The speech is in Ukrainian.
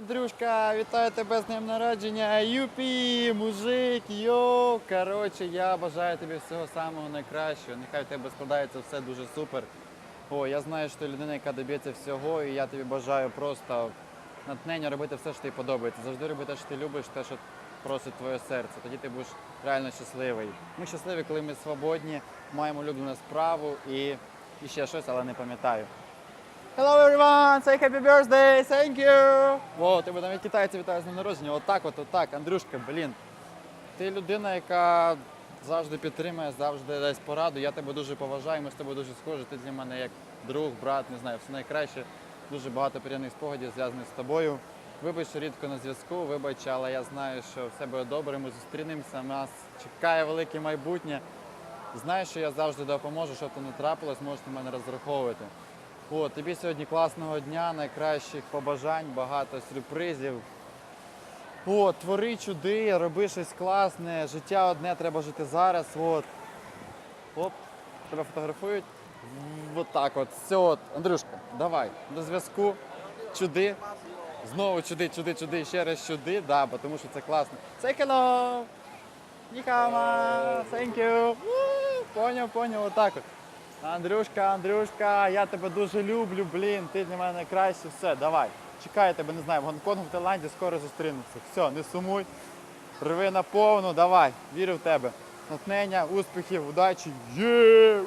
Андрюшка, вітаю тебе з днем народження. Юпі, мужик, йо. Коротше, я бажаю тобі всього самого найкращого. Нехай в тебе складається все дуже супер. О, я знаю, що ти людина, яка доб'ється всього, і я тобі бажаю просто натхнення робити все, що тобі подобається. Завжди роби те, що ти любиш, те, що просить твоє серце. Тоді ти будеш реально щасливий. Ми щасливі, коли ми свободні, маємо улюблену справу і, і ще щось, але не пам'ятаю. Hello everyone, say happy birthday, thank you! О, тебе навіть китайці вітають з днем народження. Отак, от, отак, Андрюшка, блін. Ти людина, яка завжди підтримує, завжди дасть пораду. Я тебе дуже поважаю, ми з тобою дуже схожі. Ти для мене як друг, брат, не знаю, все найкраще. Дуже багато приємних спогадів зв'язаних з тобою. Вибач, що рідко на зв'язку, вибач, але я знаю, що все буде добре. Ми зустрінемося. Нас чекає велике майбутнє. Знаю, що я завжди допоможу, щоб то не трапилось, можеш на мене розраховувати. О, тобі сьогодні класного дня, найкращих побажань, багато сюрпризів. О, твори чуди, роби щось класне, життя одне, треба жити зараз. От. Оп, тебе фотографують. Вот так от. Все, от. Андрюшка, давай, до зв'язку. Чуди. Знову чуди, чуди, чуди, ще раз чуди, да, тому що це класно. Say hello! Нікама! Thank you! Поняв, поняв, отак от. Андрюшка, Андрюшка, я тебе дуже люблю, блін, ти для мене найкраще, все, давай. Чекаю тебе, не знаю, в Гонконгу, в Таїланді, скоро зустрінемося. Все, не сумуй, рви на повну, давай, вірю в тебе. Натхнення, успіхів, удачі. Є!